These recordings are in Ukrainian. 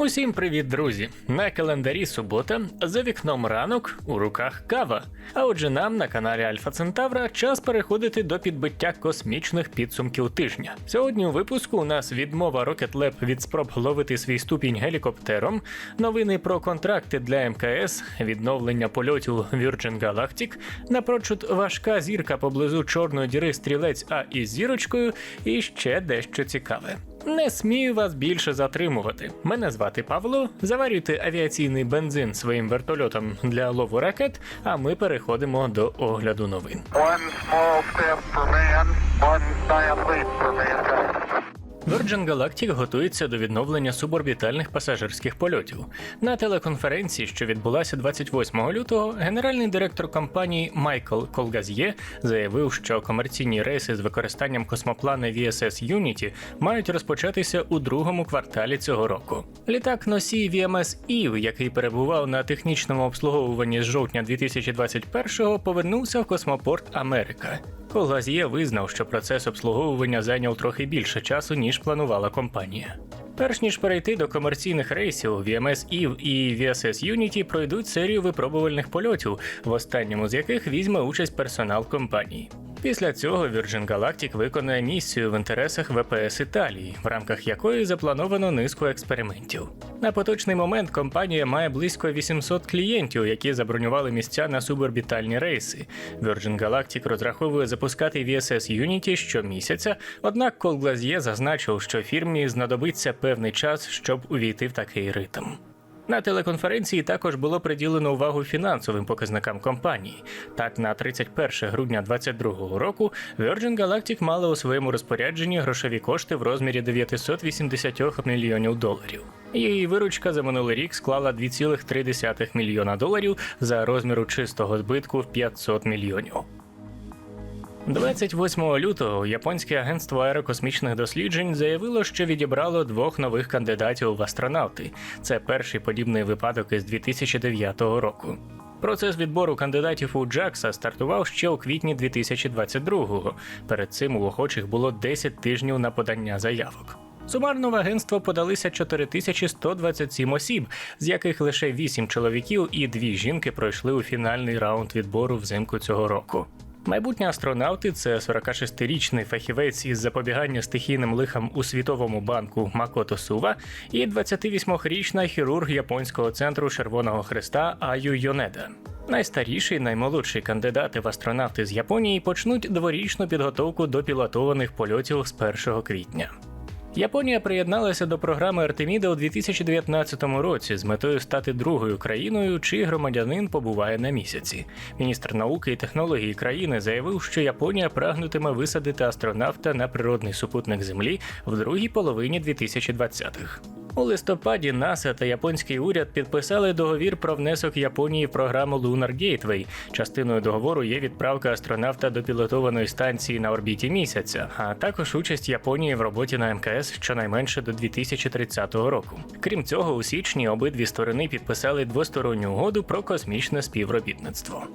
Усім привіт, друзі! На календарі субота, за вікном ранок, у руках кава. А отже, нам на каналі Альфа Центавра час переходити до підбиття космічних підсумків тижня. Сьогодні у випуску у нас відмова Rocket Lab від спроб ловити свій ступінь гелікоптером, новини про контракти для МКС, відновлення польотів Virgin Galactic, напрочуд важка зірка поблизу чорної діри стрілець А із зірочкою, і ще дещо цікаве. Не смію вас більше затримувати. Мене звати Павло. Заварюйте авіаційний бензин своїм вертольотом для лову ракет, а ми переходимо до огляду новин. One small step for man, one giant leap for mankind. Virgin Galactic готується до відновлення суборбітальних пасажирських польотів. На телеконференції, що відбулася 28 лютого, генеральний директор компанії Майкл Колгазьє заявив, що комерційні рейси з використанням космоплана VSS Unity мають розпочатися у другому кварталі цього року. Літак носій VMS Eve, який перебував на технічному обслуговуванні з жовтня 2021-го, повернувся в космопорт Америка. Колгазьє визнав, що процес обслуговування зайняв трохи більше часу, ніж планувала компанія. Перш ніж перейти до комерційних рейсів, VMS Eve і VSS Unity пройдуть серію випробувальних польотів, в останньому з яких візьме участь персонал компанії. Після цього Virgin Galactic виконає місію в інтересах ВПС Італії, в рамках якої заплановано низку експериментів. На поточний момент компанія має близько 800 клієнтів, які забронювали місця на суборбітальні рейси. Virgin Galactic розраховує запускати VSS Unity щомісяця, однак Колглазьє зазначив, що фірмі знадобиться певний час, щоб увійти в такий ритм. На телеконференції також було приділено увагу фінансовим показникам компанії. Так, на 31 грудня 2022 року Virgin Galactic мала у своєму розпорядженні грошові кошти в розмірі 980 мільйонів доларів. Її виручка за минулий рік склала 2,3 мільйона доларів за розміру чистого збитку в 500 мільйонів. 28 лютого японське агентство аерокосмічних досліджень заявило, що відібрало двох нових кандидатів в астронавти. Це перший подібний випадок із 2009 року. Процес відбору кандидатів у Джакса стартував ще у квітні 2022-го. Перед цим у охочих було 10 тижнів на подання заявок. Сумарно в агентство подалися 4127 осіб, з яких лише 8 чоловіків і 2 жінки пройшли у фінальний раунд відбору взимку цього року. Майбутні астронавти це 46-річний фахівець із запобігання стихійним лихам у світовому банку Макото Сува і 28-річна хірург японського центру Червоного Христа Аю Йонеда. Найстаріший, наймолодший кандидати в астронавти з Японії почнуть дворічну підготовку до пілотованих польотів з 1 квітня. Японія приєдналася до програми Артеміда у 2019 році з метою стати другою країною, чий громадянин побуває на місяці. Міністр науки і технології країни заявив, що Японія прагнутиме висадити астронавта на природний супутник Землі в другій половині 2020-х. У листопаді НАСА та японський уряд підписали договір про внесок Японії в програму Lunar Gateway. Частиною договору є відправка астронавта до пілотованої станції на орбіті місяця, а також участь Японії в роботі на МКС щонайменше до 2030 року. Крім цього, у січні обидві сторони підписали двосторонню угоду про космічне співробітництво.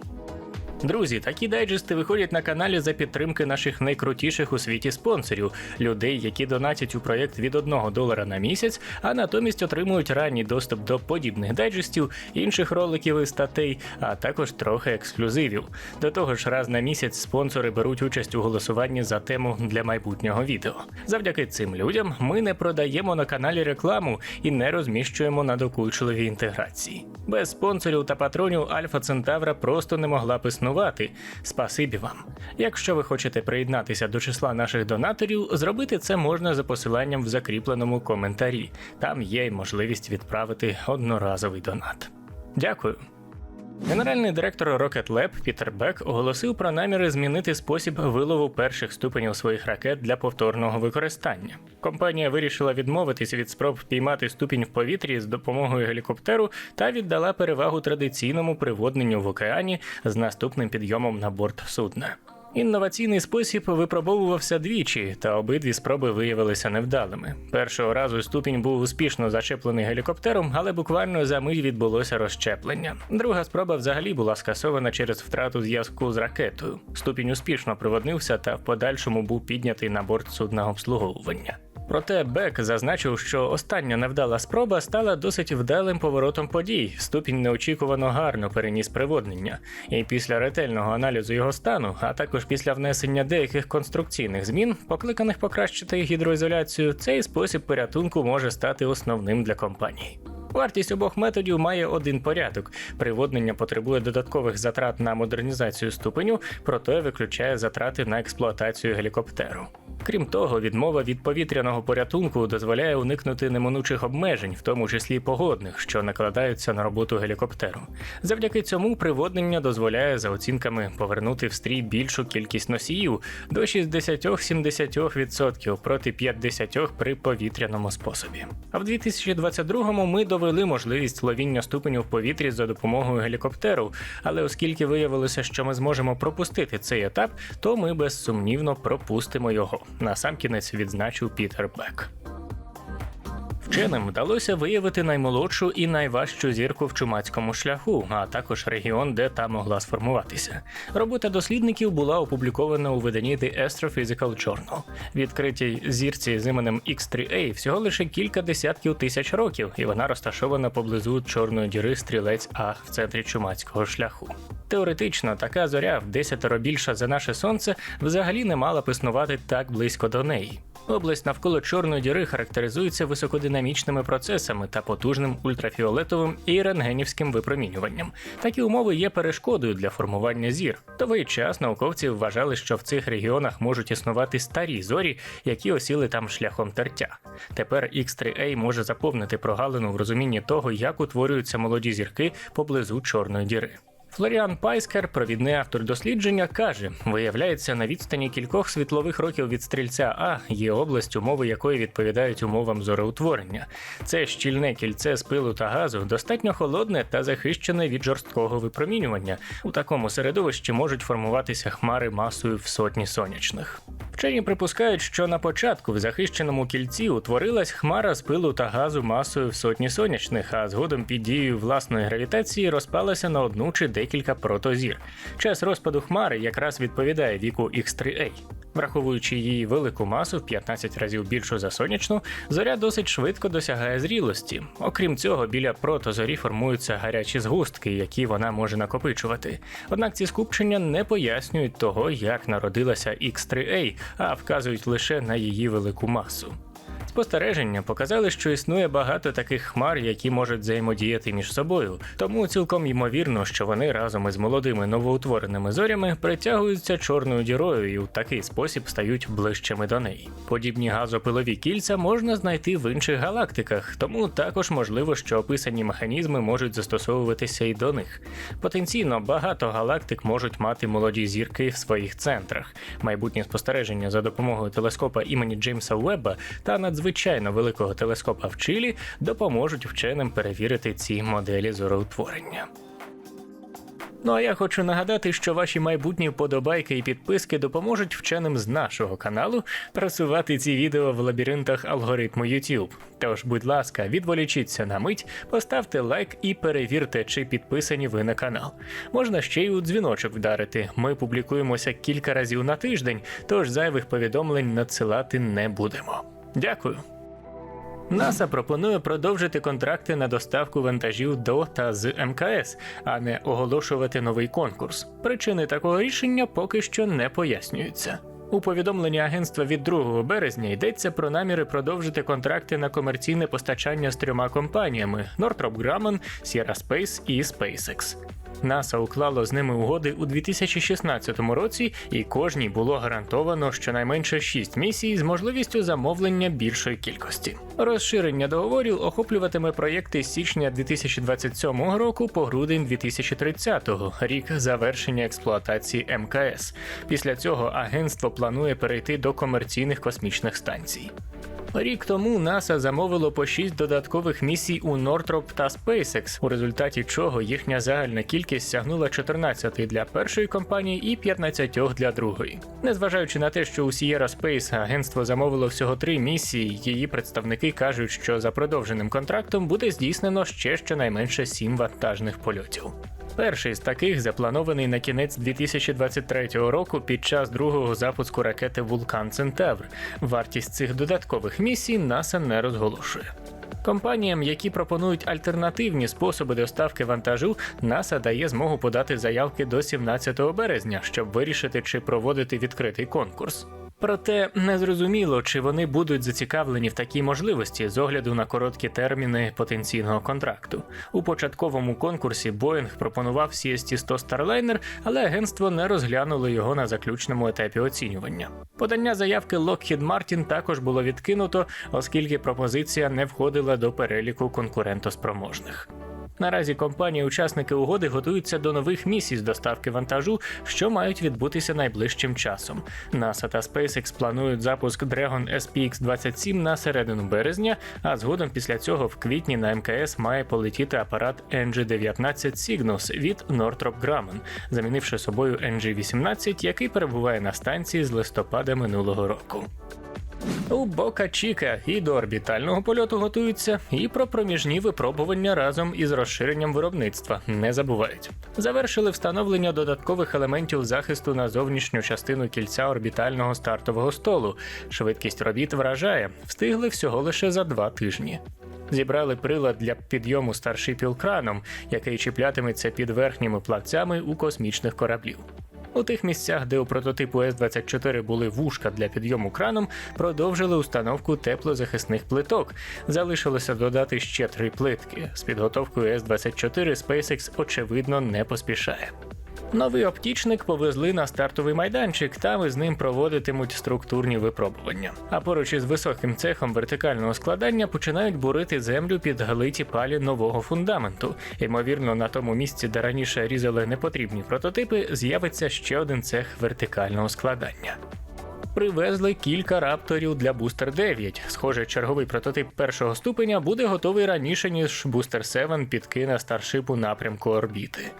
Друзі, такі дайджести виходять на каналі за підтримки наших найкрутіших у світі спонсорів, людей, які донатять у проєкт від 1 долара на місяць, а натомість отримують ранній доступ до подібних дайджестів, інших роликів і статей, а також трохи ексклюзивів. До того ж, раз на місяць спонсори беруть участь у голосуванні за тему для майбутнього відео. Завдяки цим людям ми не продаємо на каналі рекламу і не розміщуємо надокучливі інтеграції. Без спонсорів та патронів Альфа Центавра просто не могла б існувати. Спасибі вам. Якщо ви хочете приєднатися до числа наших донаторів, зробити це можна за посиланням в закріпленому коментарі. Там є й можливість відправити одноразовий донат. Дякую. Генеральний директор Rocket Lab Пітер Бек оголосив про наміри змінити спосіб вилову перших ступенів своїх ракет для повторного використання. Компанія вирішила відмовитись від спроб піймати ступінь в повітрі з допомогою гелікоптеру та віддала перевагу традиційному приводненню в океані з наступним підйомом на борт судна. Інноваційний спосіб випробовувався двічі, та обидві спроби виявилися невдалими. Першого разу ступінь був успішно зачеплений гелікоптером, але буквально за мить відбулося розщеплення. Друга спроба взагалі була скасована через втрату зв'язку з ракетою. Ступінь успішно приводнився та в подальшому був піднятий на борт судна обслуговування. Проте Бек зазначив, що остання невдала спроба стала досить вдалим поворотом подій. Ступінь неочікувано гарно переніс приводнення. І після ретельного аналізу його стану, а також після внесення деяких конструкційних змін, покликаних покращити гідроізоляцію, цей спосіб порятунку може стати основним для компанії. Вартість обох методів має один порядок. Приводнення потребує додаткових затрат на модернізацію ступеню, проте виключає затрати на експлуатацію гелікоптеру. Крім того, відмова від повітряного порятунку дозволяє уникнути неминучих обмежень, в тому числі погодних, що накладаються на роботу гелікоптеру. Завдяки цьому приводнення дозволяє за оцінками повернути в стрій більшу кількість носіїв до 60-70% проти 50% при повітряному способі. А в 2022-му ми довели можливість ловіння ступеню в повітрі за допомогою гелікоптеру. Але оскільки виявилося, що ми зможемо пропустити цей етап, то ми безсумнівно пропустимо його. Насамкінець відзначив Пітер Бек. Вченим вдалося виявити наймолодшу і найважчу зірку в чумацькому шляху, а також регіон, де та могла сформуватися. Робота дослідників була опублікована у виданні The Astrophysical Journal. Відкритій зірці з іменем X3A всього лише кілька десятків тисяч років, і вона розташована поблизу чорної діри стрілець А в центрі чумацького шляху. Теоретично, така зоря в десятеро більша за наше сонце взагалі не мала б існувати так близько до неї. Область навколо чорної діри характеризується високодинамічними процесами та потужним ультрафіолетовим і рентгенівським випромінюванням. Такі умови є перешкодою для формування зір. Довгий час науковці вважали, що в цих регіонах можуть існувати старі зорі, які осіли там шляхом тертя. Тепер X3A може заповнити прогалину в розумінні того, як утворюються молоді зірки поблизу чорної діри. Флоріан Пайскер, провідний автор дослідження, каже: виявляється, на відстані кількох світлових років від стрільця А є область, умови якої відповідають умовам зореутворення. Це щільне кільце з пилу та газу, достатньо холодне та захищене від жорсткого випромінювання. У такому середовищі можуть формуватися хмари масою в сотні сонячних. Вчені припускають, що на початку в захищеному кільці утворилась хмара з пилу та газу масою в сотні сонячних, а згодом під дією власної гравітації розпалася на одну чи декілька протозір. Час розпаду хмари якраз відповідає віку X3A. Враховуючи її велику масу в 15 разів більшу за сонячну, зоря досить швидко досягає зрілості. Окрім цього, біля протозорі формуються гарячі згустки, які вона може накопичувати. Однак ці скупчення не пояснюють того, як народилася X3A, а вказують лише на її велику масу. Спостереження показали, що існує багато таких хмар, які можуть взаємодіяти між собою, тому цілком ймовірно, що вони разом із молодими новоутвореними зорями притягуються чорною дірою і у такий спосіб стають ближчими до неї. Подібні газопилові кільця можна знайти в інших галактиках, тому також можливо, що описані механізми можуть застосовуватися і до них. Потенційно багато галактик можуть мати молоді зірки в своїх центрах. Майбутні спостереження за допомогою телескопа імені Джеймса Уебба та надзвичайно великого телескопа в Чилі допоможуть вченим перевірити ці моделі зороутворення. Ну а я хочу нагадати, що ваші майбутні вподобайки і підписки допоможуть вченим з нашого каналу просувати ці відео в лабіринтах алгоритму YouTube. Тож, будь ласка, відволічіться на мить, поставте лайк і перевірте, чи підписані ви на канал. Можна ще й у дзвіночок вдарити. Ми публікуємося кілька разів на тиждень, тож зайвих повідомлень надсилати не будемо. Дякую. НАСА пропонує продовжити контракти на доставку вантажів до та з МКС, а не оголошувати новий конкурс. Причини такого рішення поки що не пояснюються. У повідомленні агентства від 2 березня йдеться про наміри продовжити контракти на комерційне постачання з трьома компаніями: Northrop Grumman, Sierra Space і SpaceX. НАСА уклало з ними угоди у 2016 році, і кожній було гарантовано щонайменше 6 місій з можливістю замовлення більшої кількості. Розширення договорів охоплюватиме проєкти з січня 2027 року по грудень 2030, рік завершення експлуатації МКС. Після цього агентство планує перейти до комерційних космічних станцій. Рік тому НАСА замовило по 6 додаткових місій у Northrop та SpaceX, у результаті чого їхня загальна кількість сягнула 14 для першої компанії і 15 для другої. Незважаючи на те, що у Sierra Space агентство замовило всього три місії, її представники кажуть, що за продовженим контрактом буде здійснено ще щонайменше 7 вантажних польотів. Перший з таких запланований на кінець 2023 року під час другого запуску ракети Вулкан Центавр. Вартість цих додаткових місій НАСА не розголошує. Компаніям, які пропонують альтернативні способи доставки вантажу, НАСА дає змогу подати заявки до 17 березня, щоб вирішити, чи проводити відкритий конкурс. Проте незрозуміло, чи вони будуть зацікавлені в такій можливості з огляду на короткі терміни потенційного контракту. У початковому конкурсі Боїнг пропонував CST-100 Starliner, але агентство не розглянуло його на заключному етапі оцінювання. Подання заявки Lockheed Martin також було відкинуто, оскільки пропозиція не входила до переліку конкурентоспроможних. Наразі компанії-учасники угоди готуються до нових місій з доставки вантажу, що мають відбутися найближчим часом. NASA та SpaceX планують запуск Dragon SPX-27 на середину березня, а згодом після цього в квітні на МКС має полетіти апарат NG-19 Cygnus від Northrop Grumman, замінивши собою NG-18, який перебуває на станції з листопада минулого року. У Бока Чіка і до орбітального польоту готуються, і про проміжні випробування разом із розширенням виробництва не забувають. Завершили встановлення додаткових елементів захисту на зовнішню частину кільця орбітального стартового столу. Швидкість робіт вражає, встигли всього лише за два тижні. Зібрали прилад для підйому старшипів краном, який чіплятиметься під верхніми плавцями у космічних кораблів. У тих місцях, де у прототипу С-24 були вушка для підйому краном, продовжили установку теплозахисних плиток. Залишилося додати ще три плитки. З підготовкою С-24 SpaceX очевидно не поспішає. Новий оптічник повезли на стартовий майданчик, там із ним проводитимуть структурні випробування. А поруч із високим цехом вертикального складання починають бурити землю під галиті палі нового фундаменту. Ймовірно, на тому місці, де раніше різали непотрібні прототипи, з'явиться ще один цех вертикального складання. Привезли кілька рапторів для Booster 9. Схоже, черговий прототип першого ступеня буде готовий раніше, ніж Booster 7 підкине старшипу напрямку орбіти.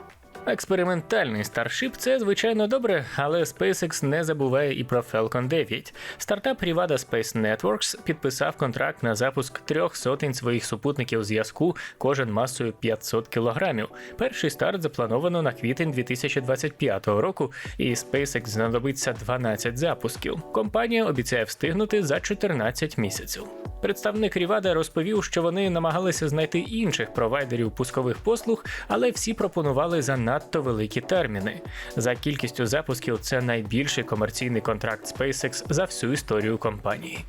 Експериментальний старшип це звичайно добре, але SpaceX не забуває і про Falcon 9. Стартап Rivada Space Networks підписав контракт на запуск трьох сотень своїх супутників зв'язку, кожен масою 500 кілограмів. Перший старт заплановано на квітень 2025 року, і SpaceX знадобиться 12 запусків. Компанія обіцяє встигнути за 14 місяців. Представник Rivada розповів, що вони намагалися знайти інших провайдерів пускових послуг, але всі пропонували занадто великі терміни. За кількістю запусків це найбільший комерційний контракт SpaceX за всю історію компанії.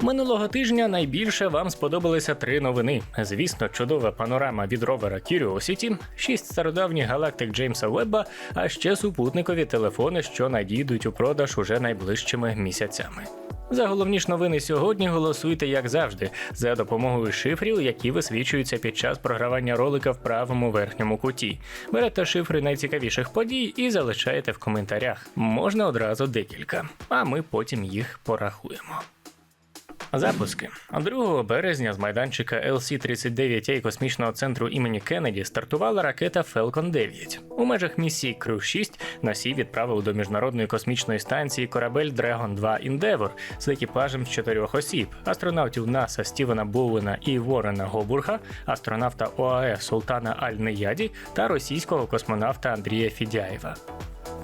Минулого тижня найбільше вам сподобалися три новини. Звісно, чудова панорама від ровера Curiosity, шість стародавніх галактик Джеймса Вебба, а ще супутникові телефони, що надійдуть у продаж уже найближчими місяцями. За головні ж новини сьогодні голосуйте, як завжди, за допомогою шифрів, які висвічуються під час програвання ролика в правому верхньому куті. Берете шифри найцікавіших подій і залишаєте в коментарях. Можна одразу декілька, а ми потім їх порахуємо. Запуски 2 березня з майданчика LC-39A космічного центру імені Кеннеді стартувала ракета Falcon 9. У межах місії Crew 6 носій відправив до міжнародної космічної станції корабель Dragon 2 Endeavour з екіпажем з чотирьох осіб: астронавтів НАСА Стівена Боуена і Ворена Гобурга, астронавта ОАЕ Султана Аль-Нияді та російського космонавта Андрія Фідяєва.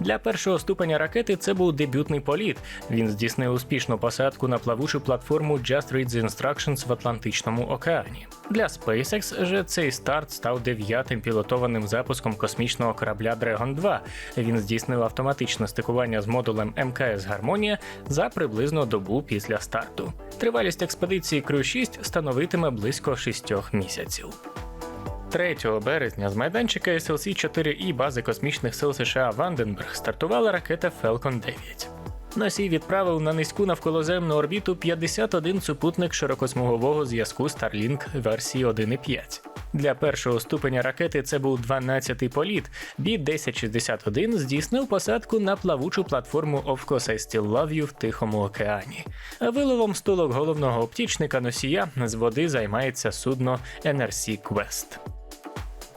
Для першого ступеня ракети це був дебютний політ. Він здійснив успішну посадку на плавучу платформу Just Read the Instructions в Атлантичному океані. Для SpaceX же цей старт став дев'ятим пілотованим запуском космічного корабля Dragon 2. Він здійснив автоматичне стикування з модулем МКС Гармонія за приблизно добу після старту. Тривалість експедиції Crew 6 становитиме близько 6 місяців. 3 березня з майданчика SLC-4І бази космічних сил США Ванденберг стартувала ракета Falcon 9. Носій відправив на низьку навколоземну орбіту 51 супутник широкосмугового зв'язку Starlink версії 1.5. Для першого ступеня ракети це був 12-й політ. B-1061 здійснив посадку на плавучу платформу Of Course I Still Love You в Тихому океані. Виловом стулок головного оптічника носія з води займається судно NRC Quest.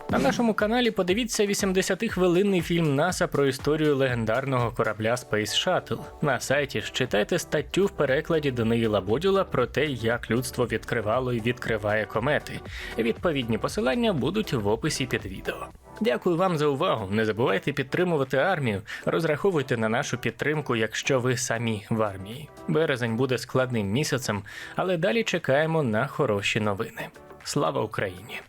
На нашому каналі подивіться 80-хвилинний фільм НАСА про історію легендарного корабля Space Shuttle. На сайті ж читайте статтю в перекладі Даниїла Бодюла про те, як людство відкривало і відкриває комети. Відповідні посилання будуть в описі під відео. Дякую вам за увагу. Не забувайте підтримувати армію. Розраховуйте на нашу підтримку, якщо ви самі в армії. Березень буде складним місяцем, але далі чекаємо на хороші новини. Слава Україні!